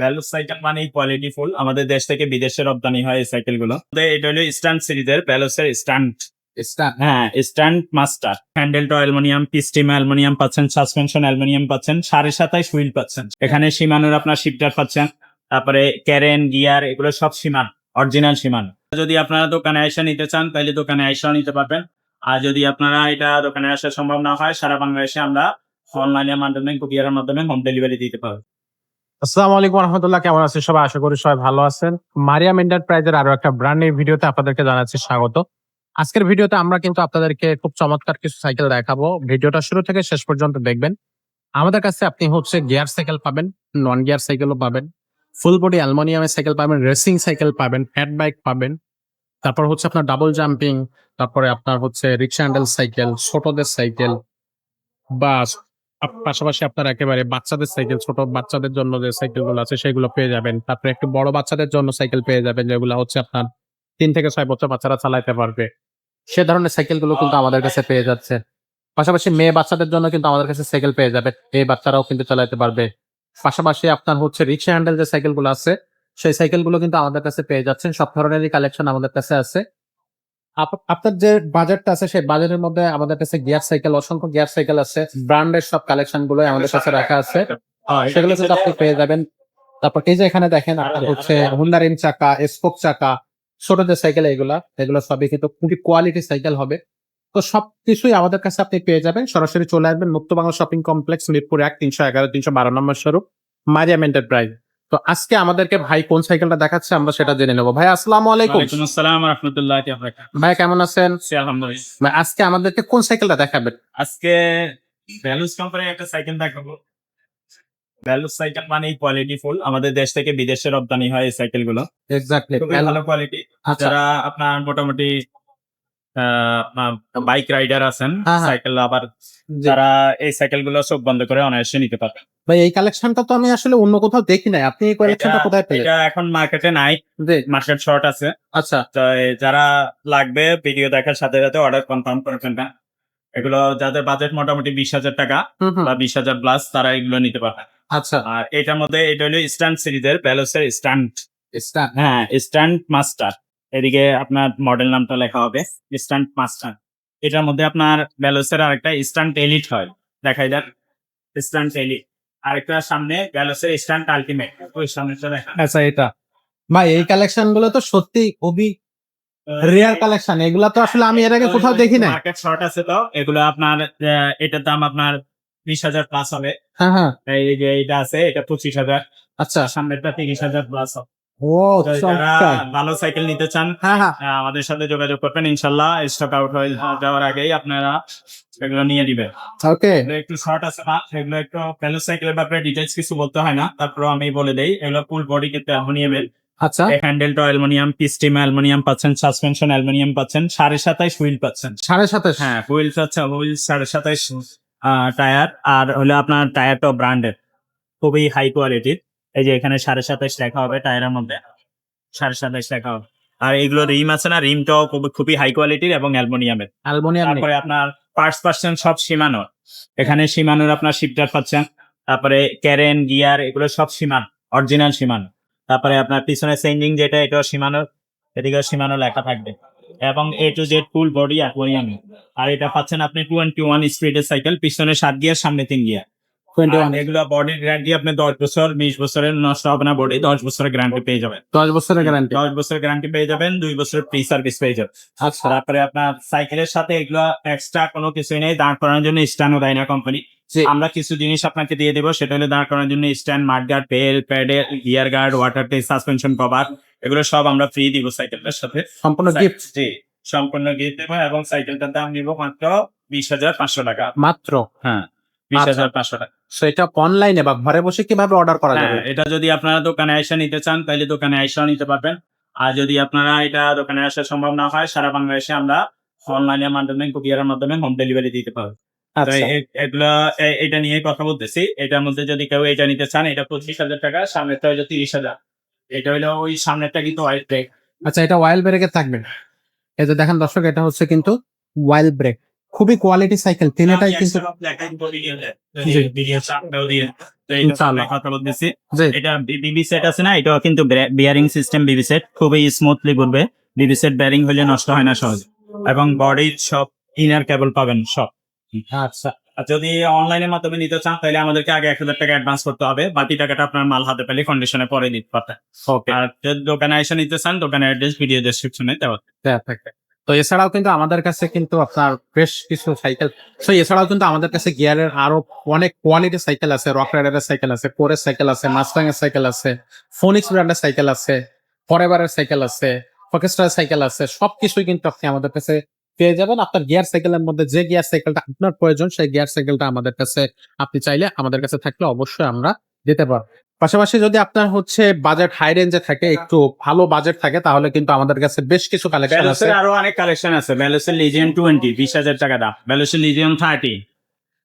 Value cycle মানে quality full আমাদের দেশ থেকে বিদেশে রপ্তানি হয় এই সাইকেলগুলো। এটা হলো স্ট্যান্ড সিরিজের ভ্যালুসের স্ট্যান্ড হ্যাঁ স্ট্যান্ড মাস্টার হ্যান্ডেলটা অ্যালুমিনিয়াম পিস্টিম অ্যালুমিনিয়াম পাচ্ছেন সাসপেনশন অ্যালুমিনিয়াম পাচ্ছেন সাড়ে সাতাইশ হুইল পাচ্ছেন। এখানে সীমানোর আপনার শিফটার পাচ্ছেন তারপরে ক্যারেন গিয়ার এগুলো সব সীমান অরিজিনাল সীমান। যদি আপনারা দোকানে এসে নিতে চান তাহলে দোকানে এসেও নিতে পারবেন। আর যদি আপনারা এটা দোকানে আসা সম্ভব না হয় সারা বাংলাদেশে আমরা অনলাইনের মাধ্যমে কুরিয়ারের মাধ্যমে হোম ডেলিভারি দিতে পারব। আসসালামু আলাইকুম রহমতুল্লাহ, কেমন আছেন সবাই? আশা করি সবাই ভালো আছেন। মারিয়াম এন্টারপ্রাইজের আরও একটা ব্র্যান্ড নিউ ভিডিওতে আপনাদেরকে জানাচ্ছি স্বাগত। আজকের ভিডিওতে আমরা কিন্তু আপনাদেরকে খুব চমৎকার কিছু সাইকেল দেখাবো। ভিডিওটা শুরু থেকে শেষ পর্যন্ত দেখবেন। আমাদের কাছে আপনি হচ্ছে গিয়ার সাইকেল পাবেন নন গিয়ার সাইকেলও পাবেন ফুল বডি অ্যালমোনিয়ামের সাইকেল পাবেন রেসিং সাইকেল পাবেন ফ্যাট বাইক পাবেন। তারপর হচ্ছে আপনার ডাবল জাম্পিং তারপরে আপনার হচ্ছে রিক্সা হ্যান্ডেল সাইকেল ছোটদের সাইকেল বা আপ- পাশাপাশি আপনার একেবারে বাচ্চাদের সাইকেল ছোট বাচ্চাদের জন্য যে সাইকেলগুলো আছে সেগুলো পেয়ে যাবেন। তারপরে একটু বড় বাচ্চাদের জন্য সাইকেল পেয়ে যাবেন, যেগুলো হচ্ছে আপনার তিন থেকে ছয় বছর বাচ্চারা চালাতে পারবে। সে ধরনের সাইকেলগুলো কিন্তু আমাদের কাছে পেয়ে যাচ্ছে। পাশাপাশি মেয়ে বাচ্চাদের জন্য কিন্তু আমাদের কাছে সাইকেল পেয়ে যাবে, এই বাচ্চারাও কিন্তু চালাতে পারবে। পাশাপাশি আপনার হচ্ছে রিক্সা হ্যান্ডেল যে সাইকেলগুলো আছে, সেই সাইকেলগুলো কিন্তু আমাদের কাছে পেয়ে যাচ্ছেন। সব ধরনেরই কালেকশন আমাদের কাছে আছে। আপনার যে বাজারটা আছে সেই বাজারের মধ্যে আমাদের কাছে গিয়ার সাইকেল অসংখ্য গিয়ার সাইকেল আছে। ব্র্যান্ডের সব কালেকশনগুলো আমাদের কাছে রাখা আছে। সেগুলো কিন্তু আপনি পেয়ে যাবেন। তারপর এই যে এখানে দেখেন আপনার হচ্ছে হুন্ডা রিম চাকা স্পোক চাকা ছোট যে সাইকেল এগুলা এগুলো সবই কিন্তু খুবই কোয়ালিটি সাইকেল হবে। তো সব কিছুই আমাদের কাছে আপনি পেয়ে যাবেন। সরাসরি চলে আসবেন মুক্ত বাংলা শপিং কমপ্লেক্স মিরপুর এক তিনশো এগারো তিনশো বারো নম্বর স্বরূপ মারিয়াম এন্টারপ্রাইজ তো আজকে আমাদেরকে ভাই কোন সাইকেলটা দেখাচ্ছে আমরা সেটা জেনে নেব। ভাই আসসালাম আলাইকুম। আসসালাম রহমতুল্লাহ ভাই কেমন আছেন? আলহামদুলিল্লাহ। ভাই, আজকে আমাদেরকে কোন সাইকেলটা দেখাবেন? আজকে ভ্যালুস কোম্পানির একটা সাইকেল দেখাবো। ভ্যালুস সাইকেল মানে কোয়ালিটি ফুল আমাদের দেশ থেকে বিদেশে রপ্তানি হয় এই সাইকেলগুলো। এক্স্যাক্টলি ভালো কোয়ালিটি আচ্ছা। যারা আপনার মোটামুটি বাইক রাইডার আছেন। সাইকেল আবার যারা এই সাইকেলগুলো চোখ বন্ধ করে অনায়াসে নিতে পারবে। ভাই এই কালেকশনটা তো আমি আসলে অন্য কোথাও দেখি নাই। আপনি এই কালেকশনটা কোথায় পেলেন? এটা এখন মার্কেটে নাই। মার্কেট শর্ট আছে। আচ্ছা। তো যারা লাগবে ভিডিও দেখার সাথে সাথে অর্ডার কনফার্ম করে ফেলবেন এগুলো যাদের বাজেট মোটামুটি বিশ হাজার টাকা বা বিশ হাজার প্লাস তারা এগুলো নিতে পারবে। আচ্ছা। আর এটার মধ্যে এটা হলো স্ট্যান্ড সিরিজের ব্যালোসের স্ট্যান্ড স্ট্যান্ড হ্যাঁ স্ট্যান্ড মাস্টার এদিকে আপনার মডেল নামটা লেখা হবে স্ট্যান্ড মাস্টার এটার মধ্যে আপনার ব্যালোসের আরেকটা স্ট্যান্ড এলিট হয়। দেখাই দেন। স্ট্যান্ড এলিট আরেকটা সামনে ব্যালোসের স্ট্যান্ড আলটিমেট ওই সামনেটা দেখা আচ্ছা এটা। ভাই এই কালেকশনগুলো তো সত্যি খুবই রেয়ার কালেকশন এগুলা তো আসলে আমি এর আগে কোথাও দেখি নাই। মার্কেট শর্ট আছে তো। এগুলো আপনার এটার দাম আপনার বিশ হাজার প্লাস হবে। হ্যাঁ হ্যাঁ। এই যে এটা আছে এটা পঁচিশ হাজার। আচ্ছা। সামনেরটা তিরিশ হাজার প্লাস হবে। ও ভালো সাইকেল নিতে চান হ্যাঁ হ্যাঁ। আমাদের সাথে যোগাযোগ করবেন ইনশাল্লাহ। স্টক আউট হয়ে যাওয়ার আগেই আপনারা এগুলো নিয়ে দিবেন ওকে একটু শর্ট আছে না এগুলো একটু প্যালো সাইকেলের ব্যাপারে ডিটেলস কিছু বলতে হয় না। তারপর আমি বলে দেই এগুলো ফুল বডি কিন্তু অ্যালুমিনিয়ামের আচ্ছা। হ্যান্ডেলটা অ্যালুমিনিয়াম পিস্টিম অ্যালুমিনিয়াম পাচ্ছেন সাসপেনশন অ্যালুমিনিয়াম পাচ্ছেন সাড়ে সাতাইশ হুইল পাচ্ছেন। সাড়ে সাতাশ হ্যাঁ হুইল হচ্ছে হুইল সাড়ে সাতাইশ টায়ার আর হলো আপনার টায়ারটা ব্র্যান্ডের খুবই হাই কোয়ালিটির এই যে এখানে সাড়ে সাতাইশ লেখা হবে টায়ারের মধ্যে। সাড়ে সাতাইশ লেখা হবে। আর এগুলো রিম আছে না? রিমটাও খুবই খুবই হাই কোয়ালিটির এবং অ্যালমোনিয়ামের। অ্যালমোনিয়াম তারপরে আপনার পার্টস পাচ্ছেন সব সীমানোর। এখানে সীমানোর আপনার শিফটার পাচ্ছেন। তারপরে ক্যারেন গিয়ার এগুলো সব সীমান অরিজিনাল সীমানো। তারপরে আপনার পিছনে চেঞ্জিং যেটা এটাও সীমানোর। এদিকেও সীমানো লেখা থাকবে। এবং A to Z full body aquarium আর এটা পাচ্ছেন আপনি টোয়েন্টি ওয়ান স্পিডের সাইকেল পিছনে সাত গিয়ার সামনে তিন গিয়ার এগুলো বডির গ্যারান্টি আপনি দশ বছর বিশ বছরের নষ্ট হবে না বডি দশ বছরের গ্যারান্টি পেয়ে যাবেন। দশ বছরের গ্যারান্টি দশ বছরের গ্যারান্টি পেয়ে যাবেন দুই বছরের ফ্রি সার্ভিস পেয়ে যাবেন। আচ্ছা। তারপরে আপনার সাইকেলের সাথে এগুলো এক্সট্রা কোনো কিছুই নেই দাঁড় করানোর জন্য স্ট্যান্ডও দেয় না কোম্পানি। আমরা কিছু জিনিস আপনাকে দিয়ে দেবো সেটা হলো দাঁড় করানোর জন্য স্ট্যান্ড মাড গার্ড পেল pedal gear guard water test suspension cover এগুলো সব আমরা ফ্রি দিব সাইকেলটার সাথে। সম্পূর্ণ গিফট জি সম্পূর্ণ গিফট দেবো এবং সাইকেলটার দাম নিব মাত্র বিশ হাজার পাঁচশো টাকা। মাত্র? হ্যাঁ। বিশ আচ্ছা। হাজার পাঁচশো টাকা। সো এটা অনলাইনে বা ঘরে বসে কীভাবে অর্ডার করা হ্যাঁ যাবে? এটা যদি আপনারা দোকানে এসে নিতে চান তাহলে দোকানে এসেও নিতে পারবেন। আর যদি আপনারা এটা দোকানে আসা সম্ভব না হয় সারা বাংলাদেশে আমরা অনলাইনের মাধ্যমে কুরিয়ারের মাধ্যমে হোম ডেলিভারি দিতে পারব। আচ্ছা। এগুলা এটা নিয়ে কথা বলতেছি। এটার মধ্যে যদি কেউ এটা নিতে চান এটা পঁচিশ হাজার টাকা সামনেরটা হলো তিরিশ হাজার। এটা হলো ওই সামনেরটা কিন্তু হোয়াইট ব্রেক আচ্ছা এটা ওয়াইল ব্রেকে থাকবে। এই যে দেখেন দর্শক এটা হচ্ছে কিন্তু ওয়াইল ব্রেক খুবই কোয়ালিটি সাইকেল তিনটাই কিন্তু এটা বিবি সেট আছে না? এটাও কিন্তু বিয়ারিং সিস্টেম বিবি সেট খুবই স্মুথলি ঘুরবে। বিবি সেট ব্যারিং হলে নষ্ট হয় না সহজে। এবং বডির সব ইনার কেবল পাবেন সব। আচ্ছা। যদি অনলাইনের মাধ্যমে নিতে চান তাহলে আমাদেরকে আগে এক হাজার টাকা অ্যাডভান্স করতে হবে। বাকি টাকাটা আপনার মাল হাতে পেলে কন্ডিশনে পরে দিতে পারতেন ওকে আর দোকানে এসে নিতে চান দোকানের অ্যাড্রেস ভিডিও ডেসক্রিপশনে দেওয়া। আছে। তো এছাড়াও কিন্তু আমাদের কাছে কিন্তু আপনার বেশ কিছু সাইকেল তো এছাড়াও কিন্তু আমাদের কাছে গিয়ারের আরও অনেক কোয়ালিটির সাইকেল আছে রক রাইডারের সাইকেল আছে কোরের সাইকেল আছে মাস্টাং এর সাইকেল আছে ফোনিক্স ব্র্যান্ডের সাইকেল আছে ফরএভারের সাইকেল আছে ফকেস্টার সাইকেল আছে, সবকিছুই কিন্তু আপনি আমাদের কাছে পেয়ে যাবেন। আপনার গিয়ার সাইকেলের মধ্যে যে গিয়ার সাইকেলটা আপনার প্রয়োজন, সেই গিয়ার সাইকেলটা আমাদের কাছে আপনি চাইলে আমাদের কাছে থাকলে অবশ্যই আমরা দিতে পারব। পাশাপাশি যদি আপনার হচ্ছে বাজেট হাই রেঞ্জে থাকে একটু ভালো বাজেট থাকে তাহলে কিন্তু আমাদের কাছে বেশ কিছু কালেকশন আছে। আরও অনেক কালেকশন আছে। ব্যালোসের লিজিয়ন টোয়েন্টি বিশ হাজার টাকা দাম। ব্যালোসের লিজিয়ন থার্টি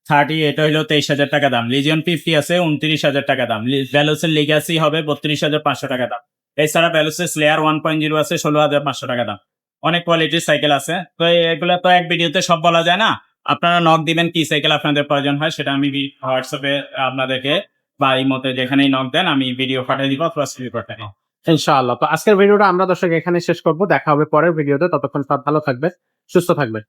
থার্টি এটা হলো তেইশ হাজার টাকা দাম। লিজিয়ন ফিফটি আছে উনত্রিশ হাজার টাকা দাম। ব্যালোসের লিগাসি হবে বত্রিশ হাজার পাঁচশো টাকা দাম। এছাড়া ব্যালোসের স্লেয়ার ওয়ান পয়েন্ট জিরো আছে ষোলো হাজার পাঁচশো টাকা দাম। অনেক কোয়ালিটির সাইকেল আছে। তো এগুলো তো এক ভিডিওতে সব বলা যায় না। আপনারা নক দিবেন কি সাইকেল আপনাদের প্রয়োজন হয় সেটা আমি হোয়াটসঅ্যাপে আপনাদেরকে বা এই মতে যেখানেই নক দেন, আমি ভিডিও পাঠিয়ে দিব অথবা সিভি পাঠিয়ে দিব। ইনশাআল্লাহ। তো আজকের ভিডিওটা আমরা দর্শক এখানে শেষ করব। দেখা হবে পরের ভিডিওতে ততক্ষণ সব ভালো থাকবে সুস্থ থাকবে